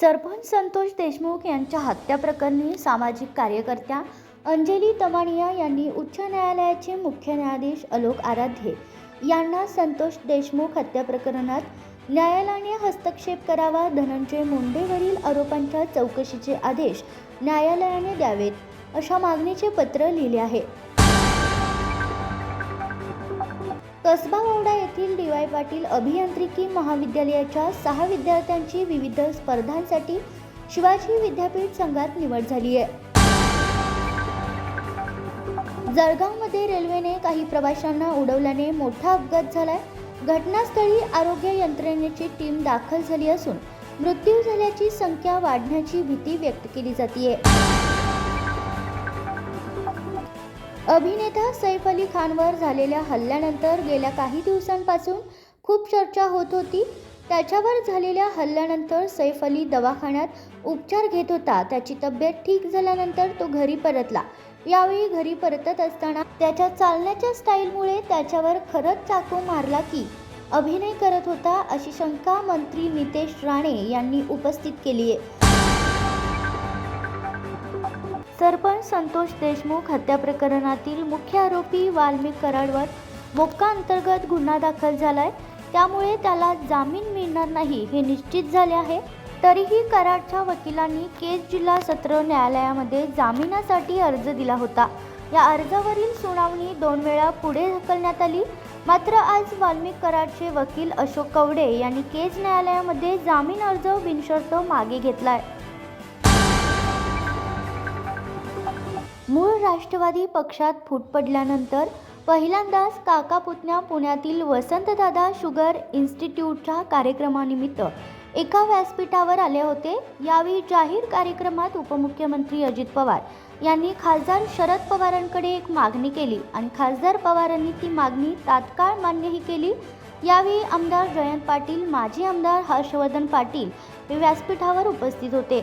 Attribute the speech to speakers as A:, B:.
A: सरपंच संतोष देशमुख यांच्या हत्या प्रकरणी सामाजिक कार्यकर्त्या अंजली तमानिया यांनी उच्च न्यायालयाचे मुख्य न्यायाधीश अलोक आराध्ये यांना संतोष देशमुख हत्या प्रकरणात न्यायालयाने हस्तक्षेप करावा धनंजय मुंडेवरील आरोपांच्या चौकशीचे आदेश न्यायालयाने द्यावेत अशा मागणीचे पत्र लिहिले आहे. कसबा मौडा येथील डी वाय पाटील अभियांत्रिकी महाविद्यालयाच्या सहा विद्यार्थ्यांची विविध स्पर्धांसाठी शिवाजी विद्यापीठ संघात निवड झाली आहे. जळगावमध्ये रेल्वेने काही प्रवाशांना उडवल्याने मोठा अपघात झालाय. घटनास्थळी आरोग्य यंत्रणेची टीम दाखल झाली असून मृत्यू झाल्याची संख्या वाढण्याची भीती व्यक्त केली जाते अभिनेता सैफ अली खानवर झालेल्या हल्ल्यानंतर गेल्या काही दिवसांपासून खूप चर्चा होत होती. त्याच्यावर झालेल्या हल्ल्यानंतर सैफ अली दवाखान्यात उपचार घेत होता. त्याची तब्येत ठीक झाल्यानंतर तो घरी परतला. यावेळी घरी परतत असताना त्याच्या चालण्याच्या स्टाईलमुळे त्याच्यावर खरंच चाकू मारला की अभिनय करत होता अशी शंका मंत्री नितेश राणे यांनी उपस्थित केली आहे सरपंच संतोष देशमुख हत्या प्रकरणातील मुख्य आरोपी वाल्मिक कराडवर मोक्का अंतर्गत गुन्हा दाखल झालाय. त्यामुळे त्याला जामीन मिळणार नाही हे निश्चित झाले आहे. तरीही कराडच्या वकिलांनी केज जिल्हा सत्र न्यायालयामध्ये जामिनासाठी अर्ज दिला होता. या अर्जावरील सुनावणी दोन वेळा पुढे ढकलण्यात आली. मात्र आज वाल्मिक कराडचे वकील अशोक कवडे यांनी केज न्यायालयामध्ये जामीन अर्ज बिनशर्त मागे घेतलाय. मूळ राष्ट्रवादी पक्षात फूट पडल्यानंतर पहिल्यांदाच काका पुतण्या पुण्यातील वसंतदादा शुगर इन्स्टिट्यूटच्या कार्यक्रमानिमित्त एका व्यासपीठावर आले होते. यावेळी जाहीर कार्यक्रमात उपमुख्यमंत्री अजित पवार यांनी खासदार शरद पवारांकडे एक मागणी केली आणि खासदार पवारांनी ती मागणी तात्काळ मान्यही केली. यावेळी आमदार जयंत पाटील माजी आमदार हर्षवर्धन पाटील हे व्यासपीठावर उपस्थित होते.